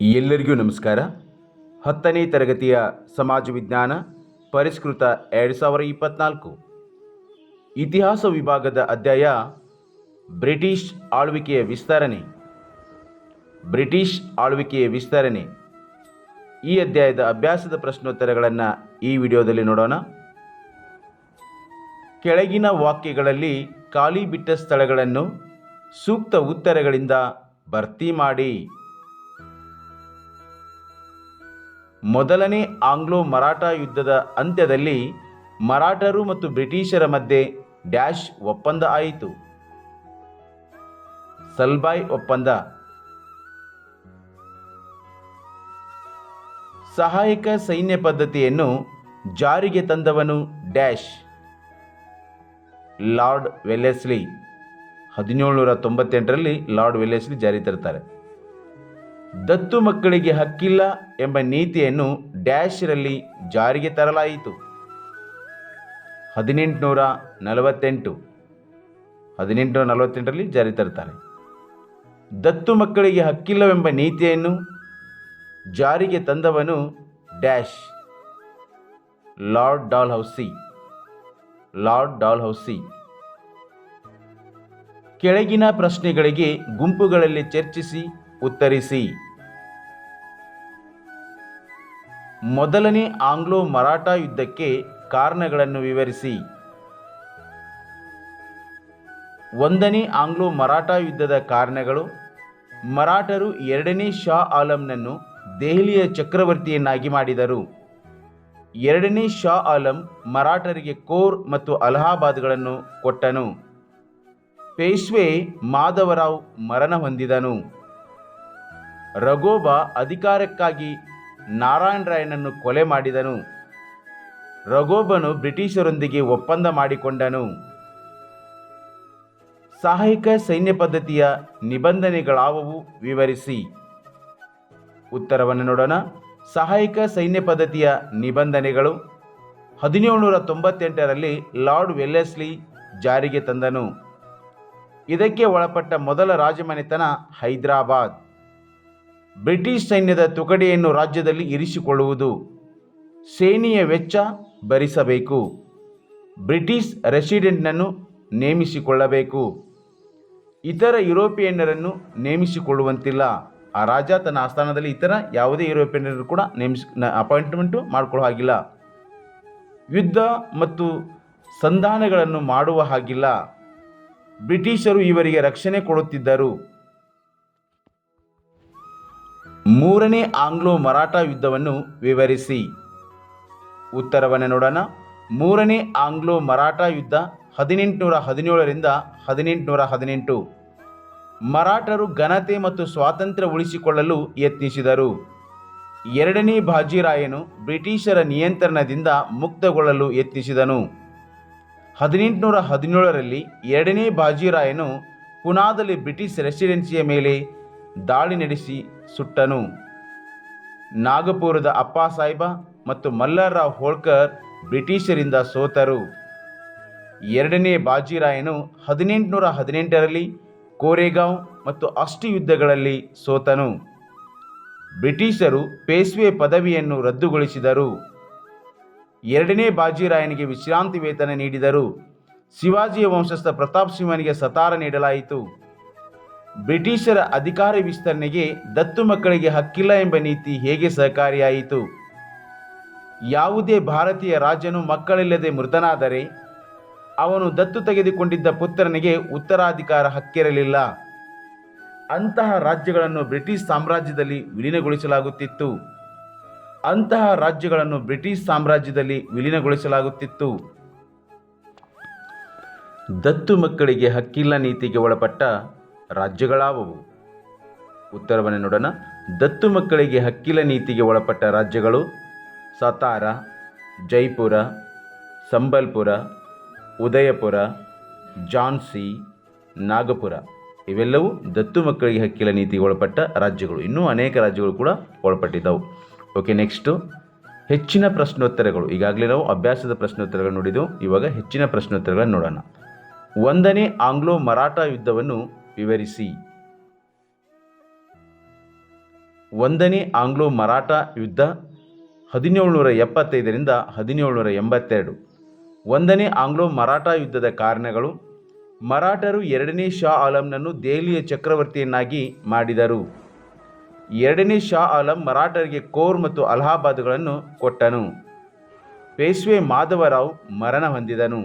ಎಲ್ಲರಿಗೂ ನಮಸ್ಕಾರ. ಹತ್ತನೇ ತರಗತಿಯ ಸಮಾಜ ವಿಜ್ಞಾನ ಪರಿಷ್ಕೃತ ಎರಡು ಸಾವಿರ ಇಪ್ಪತ್ನಾಲ್ಕು. ಇತಿಹಾಸ ವಿಭಾಗದ ಅಧ್ಯಾಯ, ಬ್ರಿಟಿಷ್ ಆಳ್ವಿಕೆಯ ವಿಸ್ತರಣೆ. ಬ್ರಿಟಿಷ್ ಆಳ್ವಿಕೆಯ ವಿಸ್ತರಣೆ. ಈ ಅಧ್ಯಾಯದ ಅಭ್ಯಾಸದ ಪ್ರಶ್ನೋತ್ತರಗಳನ್ನು ಈ ವಿಡಿಯೋದಲ್ಲಿ ನೋಡೋಣ. ಕೆಳಗಿನ ವಾಕ್ಯಗಳಲ್ಲಿ ಖಾಲಿ ಬಿಟ್ಟ ಸ್ಥಳಗಳನ್ನು ಸೂಕ್ತ ಉತ್ತರಗಳಿಂದ ಭರ್ತಿ ಮಾಡಿ. ಮೊದಲನೇ ಆಂಗ್ಲೋ ಮರಾಠ ಯುದ್ಧದ ಅಂತ್ಯದಲ್ಲಿ ಮರಾಠರು ಮತ್ತು ಬ್ರಿಟಿಷರ ಮಧ್ಯೆ ಡ್ಯಾಶ್ ಒಪ್ಪಂದ ಆಯಿತು. ಸಲ್ಬಾಯ್ ಒಪ್ಪಂದ. ಸಹಾಯಕ ಸೈನ್ಯ ಪದ್ಧತಿಯನ್ನು ಜಾರಿಗೆ ತಂದವನು ಡ್ಯಾಶ್. Lord Wellesley. ಹದಿನೇಳುನೂರ ತೊಂಬತ್ತೆಂಟರಲ್ಲಿ ಲಾರ್ಡ್ ವೆಲ್ಲೆಸ್ಲಿ ಜಾರಿ ತರ್ತಾರೆ. ದತ್ತು ಮಕ್ಕಳಿಗೆ ಹಕ್ಕಿಲ್ಲ ಎಂಬ ನೀತಿಯನ್ನು ಡ್ಯಾಶ್ರಲ್ಲಿ ಜಾರಿಗೆ ತರಲಾಯಿತು. ಹದಿನೆಂಟುನೂರ ನಲವತ್ತೆಂಟು. ಹದಿನೆಂಟುನೂರ ನಲವತ್ತೆಂಟರಲ್ಲಿ ಜಾರಿ ತರ್ತಾರೆ ದತ್ತು ಮಕ್ಕಳಿಗೆ ಹಕ್ಕಿಲ್ಲವೆಂಬ ನೀತಿಯನ್ನು ಜಾರಿಗೆ ತಂದವನು dash. Lord Dalhousie Lord Dalhousie ಕೆಳಗಿನ ಪ್ರಶ್ನೆಗಳಿಗೆ ಗುಂಪುಗಳಲ್ಲಿ ಚರ್ಚಿಸಿ ಉತ್ತರಿಸಿ. ಮೊದಲನೇ ಆಂಗ್ಲೋ ಮರಾಠ ಯುದ್ಧಕ್ಕೆ ಕಾರಣಗಳನ್ನು ವಿವರಿಸಿ. ಒಂದನೇ ಆಂಗ್ಲೋ ಮರಾಠ ಯುದ್ಧದ ಕಾರಣಗಳು, ಮರಾಠರು ಎರಡನೇ ಶಾ ಆಲಂನನ್ನು ದೆಹಲಿಯ ಚಕ್ರವರ್ತಿಯನ್ನಾಗಿ ಮಾಡಿದರು. ಎರಡನೇ ಶಾ ಆಲಂ ಮರಾಠರಿಗೆ ಕೋರ್ ಮತ್ತು ಅಲಹಾಬಾದ್ಗಳನ್ನು ಕೊಟ್ಟನು. ಪೇಶ್ವೆ ಮಾಧವರಾವ್ ಮರಣ ಹೊಂದಿದನು. ರಘೋಬ ಅಧಿಕಾರಕ್ಕಾಗಿ ನಾರಾಯಣರಾಯನನ್ನು ಕೊಲೆ ಮಾಡಿದನು. ರಘೋಬನು ಬ್ರಿಟಿಷರೊಂದಿಗೆ ಒಪ್ಪಂದ ಮಾಡಿಕೊಂಡನು. ಸಹಾಯಕ ಸೈನ್ಯ ಪದ್ಧತಿಯ ನಿಬಂಧನೆಗಳಾವುವು ವಿವರಿಸಿ. ಉತ್ತರವನ್ನು ನೋಡೋಣ. ಸಹಾಯಕ ಸೈನ್ಯ ಪದ್ಧತಿಯ ನಿಬಂಧನೆಗಳು. ಹದಿನೇಳುನೂರ ತೊಂಬತ್ತೆಂಟರಲ್ಲಿ ಲಾರ್ಡ್ ವೆಲ್ಲೆಸ್ಲಿ ಜಾರಿಗೆ ತಂದನು. ಇದಕ್ಕೆ ಒಳಪಟ್ಟ ಮೊದಲ ರಾಜಮನೆತನ ಹೈದರಾಬಾದ್. ಬ್ರಿಟಿಷ್ ಸೈನ್ಯದ ತುಕಡಿಯನ್ನು ರಾಜ್ಯದಲ್ಲಿ ಇರಿಸಿಕೊಳ್ಳುವುದು ಸೇನೆಯ ವೆಚ್ಚ ಭರಿಸಬೇಕು. ಬ್ರಿಟಿಷ್ ರೆಸಿಡೆಂಟ್ನನ್ನು ನೇಮಿಸಿಕೊಳ್ಳಬೇಕು. ಇತರ ಯುರೋಪಿಯನ್ನರನ್ನು ನೇಮಿಸಿಕೊಳ್ಳುವಂತಿಲ್ಲ. ಆ ರಾಜ ತನ್ನ ಆಸ್ಥಾನದಲ್ಲಿ ಇತರ ಯಾವುದೇ ಯುರೋಪಿಯನ್ನರು ಕೂಡ ನೇಮಿಸಿ ಅಪಾಯಿಂಟ್ಮೆಂಟು ಮಾಡಿಕೊಳ್ಳೋ ಹಾಗಿಲ್ಲ. ಯುದ್ಧ ಮತ್ತು ಸಂಧಾನಗಳನ್ನು ಮಾಡುವ ಹಾಗಿಲ್ಲ. ಬ್ರಿಟಿಷರು ಇವರಿಗೆ ರಕ್ಷಣೆ ಕೊಡುತ್ತಿದ್ದರು. ಮೂರನೇ ಆಂಗ್ಲೋ ಮರಾಠ ಯುದ್ಧವನ್ನು ವಿವರಿಸಿ. ಉತ್ತರವನ್ನು ನೋಡೋಣ. ಮೂರನೇ ಆಂಗ್ಲೋ ಮರಾಠ ಯುದ್ಧ ಹದಿನೆಂಟುನೂರ ಹದಿನೇಳರಿಂದ ಹದಿನೆಂಟುನೂರ ಹದಿನೆಂಟು. ಮರಾಠರು ಘನತೆ ಮತ್ತು ಸ್ವಾತಂತ್ರ್ಯ ಉಳಿಸಿಕೊಳ್ಳಲು ಯತ್ನಿಸಿದರು. ಎರಡನೇ ಬಾಜಿರಾಯನು ಬ್ರಿಟಿಷರ ನಿಯಂತ್ರಣದಿಂದ ಮುಕ್ತಗೊಳ್ಳಲು ಯತ್ನಿಸಿದನು. ಹದಿನೆಂಟುನೂರ ಹದಿನೇಳರಲ್ಲಿ ಎರಡನೇ ಬಾಜಿರಾಯನು ಪುನಾದಲ್ಲಿ ಬ್ರಿಟಿಷ್ ರೆಸಿಡೆನ್ಸಿಯ ಮೇಲೆ ದಾಳಿ ನಡೆಸಿ ಸುಟ್ಟನು. ನಾಗಪುರದ ಅಪ್ಪಾ ಸಾಹೇಬ ಮತ್ತು ಮಲ್ಲಾರಾವ್ ಹೋಳ್ಕರ್ ಬ್ರಿಟಿಷರಿಂದ ಸೋತರು. ಎರಡನೇ ಬಾಜಿರಾಯನು ಹದಿನೆಂಟುನೂರ ಹದಿನೆಂಟರಲ್ಲಿ ಕೋರೆಗಾಂವ್ ಮತ್ತು ಅಷ್ಟು ಯುದ್ಧಗಳಲ್ಲಿ ಸೋತನು. ಬ್ರಿಟಿಷರು ಪೇಸ್ವೆ ಪದವಿಯನ್ನು ರದ್ದುಗೊಳಿಸಿದರು. ಎರಡನೇ ಬಾಜಿರಾಯನಿಗೆ ವಿಶ್ರಾಂತಿ ವೇತನ ನೀಡಿದರು. ಶಿವಾಜಿಯ ವಂಶಸ್ಥ ಪ್ರತಾಪ್ ಸಿಂಹನಿಗೆ ಸತಾರ ನೀಡಲಾಯಿತು. ಬ್ರಿಟಿಷರ ಅಧಿಕಾರ ವಿಸ್ತರಣೆಗೆ ದತ್ತು ಮಕ್ಕಳಿಗೆ ಹಕ್ಕಿಲ್ಲ ಎಂಬ ನೀತಿ ಹೇಗೆ ಸಹಕಾರಿಯಾಯಿತು? ಯಾವುದೇ ಭಾರತೀಯ ರಾಜನು ಮಕ್ಕಳಿಲ್ಲದೆ ಮೃತನಾದರೆ ಅವನು ದತ್ತು ತೆಗೆದುಕೊಂಡಿದ್ದ ಪುತ್ರನಿಗೆ ಉತ್ತರಾಧಿಕಾರ ಹಕ್ಕಿರಲಿಲ್ಲ. ಅಂತಹ ರಾಜ್ಯಗಳನ್ನು ಬ್ರಿಟಿಷ್ ಸಾಮ್ರಾಜ್ಯದಲ್ಲಿ ವಿಲೀನಗೊಳಿಸಲಾಗುತ್ತಿತ್ತು. ಅಂತಹ ರಾಜ್ಯಗಳನ್ನು ಬ್ರಿಟಿಷ್ ಸಾಮ್ರಾಜ್ಯದಲ್ಲಿ ವಿಲೀನಗೊಳಿಸಲಾಗುತ್ತಿತ್ತು. ದತ್ತು ಮಕ್ಕಳಿಗೆ ಹಕ್ಕಿಲ್ಲ ನೀತಿಗೆ ಒಳಪಟ್ಟ ರಾಜ್ಯಗಳಾವುವು. ಉತ್ತರವನ್ನು ನೋಡೋಣ ದತ್ತು ಮಕ್ಕಳಿಗೆ ಹಕ್ಕಿಲ ನೀತಿಗೆ ಒಳಪಟ್ಟ ರಾಜ್ಯಗಳು ಸತಾರ, ಜೈಪುರ, ಸಂಬಲ್ಪುರ, ಉದಯಪುರ, ಜಾನ್ಸಿ, ನಾಗಪುರ. ಇವೆಲ್ಲವೂ ದತ್ತು ಮಕ್ಕಳಿಗೆ ಹಕ್ಕಿಲ ನೀತಿಗೆ ಒಳಪಟ್ಟ ರಾಜ್ಯಗಳು. ಇನ್ನೂ ಅನೇಕ ರಾಜ್ಯಗಳು ಕೂಡ ಒಳಪಟ್ಟಿದ್ದವು. ಓಕೆ, ನೆಕ್ಸ್ಟು, ಹೆಚ್ಚಿನ ಪ್ರಶ್ನೋತ್ತರಗಳು. ಈಗಾಗಲೇ ನಾವು ಅಭ್ಯಾಸದ ಪ್ರಶ್ನೋತ್ತರಗಳನ್ನು ನೋಡಿದೆವು. ಇವಾಗ ಹೆಚ್ಚಿನ ಪ್ರಶ್ನೋತ್ತರಗಳನ್ನು ನೋಡೋಣ. ಒಂದನೇ ಆಂಗ್ಲೋ ಮರಾಠ ಯುದ್ಧವನ್ನು ವಿವರಿಸಿ ಒಂದನೇ ಆಂಗ್ಲೋ ಮರಾಠ ಯುದ್ಧ ಹದಿನೇಳುನೂರ ಎಪ್ಪತ್ತೈದರಿಂದ ಹದಿನೇಳುನೂರ ಎಂಬತ್ತೆರಡು. ಒಂದನೇ ಆಂಗ್ಲೋ ಮರಾಠ ಯುದ್ಧದ ಕಾರಣಗಳು, ಮರಾಠರು ಎರಡನೇ ಶಾ ಆಲಂನನ್ನು ದೆಹಲಿಯ ಚಕ್ರವರ್ತಿಯನ್ನಾಗಿ ಮಾಡಿದರು. ಎರಡನೇ ಶಾ ಆಲಂ ಮರಾಠರಿಗೆ ಕೋರ್ ಮತ್ತು ಅಲಹಾಬಾದ್ಗಳನ್ನು ಕೊಟ್ಟನು. ಪೇಶ್ವೆ ಮಾಧವರಾವ್ ಮರಣ ಹೊಂದಿದನು.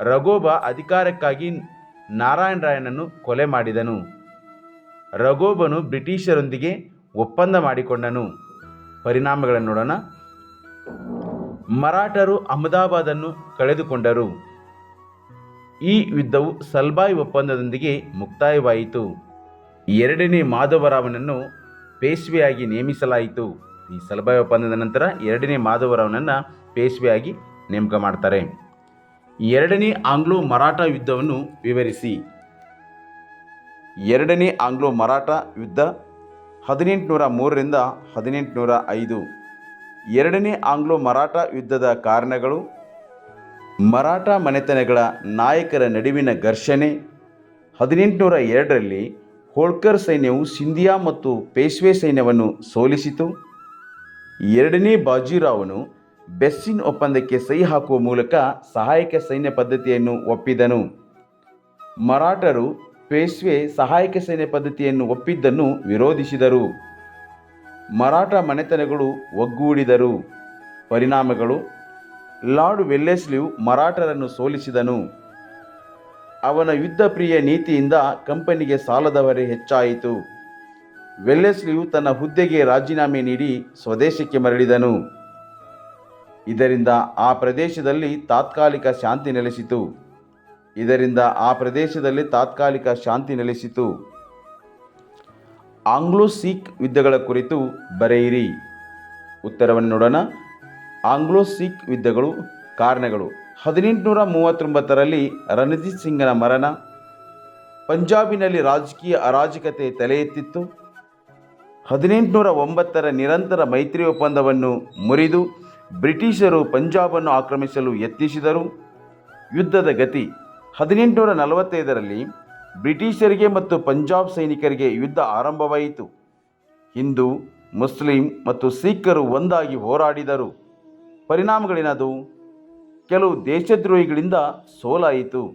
ರಘೋಬ ಅಧಿಕಾರಕ್ಕಾಗಿ ನಾರಾಯಣ ರಾಯನನ್ನು ಕೊಲೆ ಮಾಡಿದನು. ರಘೋಬನು ಬ್ರಿಟಿಷರೊಂದಿಗೆ ಒಪ್ಪಂದ ಮಾಡಿಕೊಂಡನು. ಪರಿಣಾಮಗಳನ್ನು ನೋಡೋಣ. ಮರಾಠರು ಅಹಮದಾಬಾದನ್ನು ಕಳೆದುಕೊಂಡರು. ಈ ಯುದ್ಧವು ಸಲ್ಬಾಯ್ ಒಪ್ಪಂದದೊಂದಿಗೆ ಮುಕ್ತಾಯವಾಯಿತು. ಎರಡನೇ ಮಾಧವರಾವನನ್ನು ಪೇಶ್ವೆಯಾಗಿ ನೇಮಿಸಲಾಯಿತು. ಈ ಸಲ್ಬಾಯ್ ಒಪ್ಪಂದದ ನಂತರ ಎರಡನೇ ಮಾಧವರಾವನನ್ನು ಪೇಶ್ವೆಯಾಗಿ ನೇಮಕ ಮಾಡ್ತಾರೆ. ಎರಡನೇ ಆಂಗ್ಲೋ ಮರಾಠ ಯುದ್ಧವನ್ನು ವಿವರಿಸಿ. ಎರಡನೇ ಆಂಗ್ಲೋ ಮರಾಠ ಯುದ್ಧ ಹದಿನೆಂಟುನೂರ ಮೂರರಿಂದ ಹದಿನೆಂಟುನೂರ ಐದು. ಎರಡನೇ ಆಂಗ್ಲೋ ಮರಾಠ ಯುದ್ಧದ ಕಾರಣಗಳು ಮರಾಠ ಮನೆತನಗಳ ನಾಯಕರ ನಡುವಿನ ಘರ್ಷಣೆ. ಹದಿನೆಂಟುನೂರ ಎರಡರಲ್ಲಿ ಹೋಳ್ಕರ್ ಸೈನ್ಯವು ಸಿಂಧಿಯಾ ಮತ್ತು ಪೇಶ್ವೆ ಸೈನ್ಯವನ್ನು ಸೋಲಿಸಿತು. ಎರಡನೇ ಬಾಜಿರಾವನು ಬೆಸ್ಸಿನ್ ಒಪ್ಪಂದಕ್ಕೆ ಸಹಿ ಹಾಕುವ ಮೂಲಕ ಸಹಾಯಕ ಸೈನ್ಯ ಪದ್ಧತಿಯನ್ನು ಒಪ್ಪಿದನು. ಮರಾಠರು ಪೇಶ್ವೆ ಸಹಾಯಕ ಸೈನ್ಯ ಪದ್ಧತಿಯನ್ನು ಒಪ್ಪಿದ್ದನ್ನು ವಿರೋಧಿಸಿದರು. ಮರಾಠ ಮನೆತನಗಳು ಒಗ್ಗೂಡಿದರು. ಪರಿಣಾಮಗಳು, ಲಾರ್ಡ್ ವೆಲ್ಲೆಸ್ಲಿವ್ ಮರಾಠರನ್ನು ಸೋಲಿಸಿದನು. ಅವನ ಯುದ್ಧ ಪ್ರಿಯ ನೀತಿಯಿಂದ ಕಂಪನಿಗೆ ಸಾಲದ ಹೊರೆ ಹೆಚ್ಚಾಯಿತು. ವೆಲ್ಲೆಸ್ಲಿಯು ತನ್ನ ಹುದ್ದೆಗೆ ರಾಜೀನಾಮೆ ನೀಡಿ ಸ್ವದೇಶಕ್ಕೆ ಮರಳಿದನು. ಇದರಿಂದ ಆ ಪ್ರದೇಶದಲ್ಲಿ ತಾತ್ಕಾಲಿಕ ಶಾಂತಿ ನೆಲೆಸಿತು. ಇದರಿಂದ ಆ ಪ್ರದೇಶದಲ್ಲಿ ತಾತ್ಕಾಲಿಕ ಶಾಂತಿ ನೆಲೆಸಿತು. ಆಂಗ್ಲೋ ಸಿಖ್ ಯುದ್ಧಗಳ ಕುರಿತು ಬರೆಯಿರಿ. ಉತ್ತರವನ್ನು ನೋಡೋಣ. ಆಂಗ್ಲೋ ಸಿಖ್ ಯುದ್ಧಗಳು ಕಾರಣಗಳು. ಹದಿನೆಂಟುನೂರ ಮೂವತ್ತೊಂಬತ್ತರಲ್ಲಿ ರಣಜಿತ್ ಸಿಂಗ್ನ ಮರಣ. ಪಂಜಾಬಿನಲ್ಲಿ ರಾಜಕೀಯ ಅರಾಜಕತೆ ತಲೆ ಎತ್ತಿತ್ತು. ಹದಿನೆಂಟುನೂರ ಒಂಬತ್ತರ ನಿರಂತರ ಮೈತ್ರಿ ಒಪ್ಪಂದವನ್ನು ಮುರಿದು ಬ್ರಿಟಿಷರು ಪಂಜಾಬನ್ನು ಆಕ್ರಮಿಸಲು ಯತ್ನಿಸಿದರು. ಯುದ್ಧದ ಗತಿ ಹದಿನೆಂಟುನೂರ ನಲವತ್ತೈದರಲ್ಲಿ ಬ್ರಿಟಿಷರಿಗೆ ಮತ್ತು ಪಂಜಾಬ್ ಸೈನಿಕರಿಗೆ ಯುದ್ಧ ಆರಂಭವಾಯಿತು. ಹಿಂದೂ, ಮುಸ್ಲಿಂ ಮತ್ತು ಸಿಖ್ಖರು ಒಂದಾಗಿ ಹೋರಾಡಿದರು. ಪರಿಣಾಮಗಳೇನದು? ಕೆಲವು ದೇಶದ್ರೋಹಿಗಳಿಂದ ಸೋಲಾಯಿತು.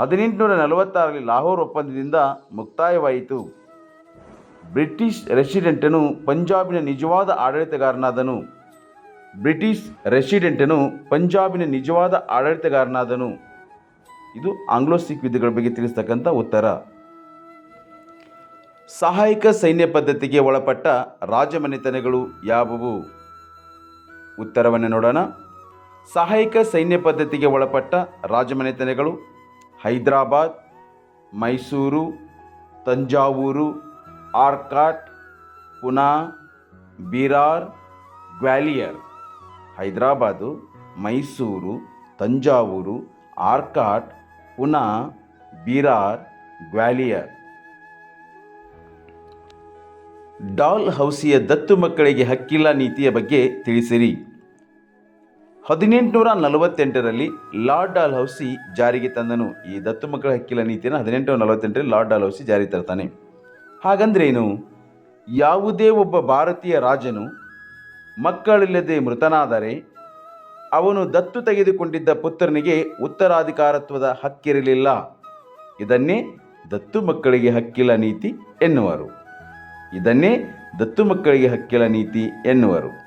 ಹದಿನೆಂಟುನೂರ ನಲವತ್ತಾರರಲ್ಲಿ ಲಾಹೋರ್ ಒಪ್ಪಂದದಿಂದ ಮುಕ್ತಾಯವಾಯಿತು. ಬ್ರಿಟಿಷ್ ರೆಸಿಡೆಂಟನು ಪಂಜಾಬಿನ ನಿಜವಾದ ಆಡಳಿತಗಾರನಾದನು. ಬ್ರಿಟಿಷ್ ರೆಸಿಡೆಂಟನು ಪಂಜಾಬಿನ ನಿಜವಾದ ಆಡಳಿತಗಾರನಾದನು. ಇದು ಆಂಗ್ಲೋ ಸಿಖ್ ಯುದ್ಧಗಳ ಬಗ್ಗೆ ತಿಳಿಸ್ತಕ್ಕಂಥ ಉತ್ತರ. ಸಹಾಯಕ ಸೈನ್ಯ ಪದ್ಧತಿಗೆ ಒಳಪಟ್ಟ ರಾಜಮನೆತನಗಳು ಯಾವುವು? ಉತ್ತರವನ್ನು ನೋಡೋಣ. ಸಹಾಯಕ ಸೈನ್ಯ ಪದ್ಧತಿಗೆ ಒಳಪಟ್ಟ ರಾಜಮನೆತನಗಳು ಹೈದರಾಬಾದ್, ಮೈಸೂರು, ತಂಜಾವೂರು, ಆರ್ಕಾಟ್, ಪುನಾ, ಬಿರಾರ್, ಗ್ವಾಲಿಯರ್. ಹೈದರಾಬಾದು, ಮೈಸೂರು, ತಂಜಾವೂರು, ಆರ್ಕಾಟ್, ಪುನಾ, ಬಿರಾರ್, ಗ್ವಾಲಿಯರ್. ಡಾಲ್ ಹೌಸಿಯ ದತ್ತು ಮಕ್ಕಳಿಗೆ ಹಕ್ಕಿಲ್ಲ ನೀತಿಯ ಬಗ್ಗೆ ತಿಳಿಸಿರಿ. ಹದಿನೆಂಟುನೂರ ನಲವತ್ತೆಂಟರಲ್ಲಿ ಲಾರ್ಡ್ ಡಾಲ್ ಹೌಸಿ ಜಾರಿಗೆ ತಂದನು. ಈ ದತ್ತು ಮಕ್ಕಳ ಹಕ್ಕಿಲ್ಲ ನೀತಿಯನ್ನು ಹದಿನೆಂಟು ನಲವತ್ತೆಂಟರಲ್ಲಿ ಲಾರ್ಡ್ ಡಾಲ್ ಹೌಸಿ ಜಾರಿಗೆ ತರ್ತಾನೆ. ಹಾಗಂದ್ರೇನು? ಯಾವುದೇ ಒಬ್ಬ ಭಾರತೀಯ ರಾಜನು ಮಕ್ಕಳಿಲ್ಲದೆ ಮೃತನಾದರೆ ಅವನು ದತ್ತು ತೆಗೆದುಕೊಂಡಿದ್ದ ಪುತ್ರನಿಗೆ ಉತ್ತರಾಧಿಕಾರತ್ವದ ಹಕ್ಕಿರಲಿಲ್ಲ. ಇದನ್ನೇ ದತ್ತು ಮಕ್ಕಳಿಗೆ ಹಕ್ಕಿಲ್ಲ ನೀತಿ ಎನ್ನುವರು. ಇದನ್ನೇ ದತ್ತು ಮಕ್ಕಳಿಗೆ ಹಕ್ಕಿಲ್ಲ ನೀತಿ ಎನ್ನುವರು.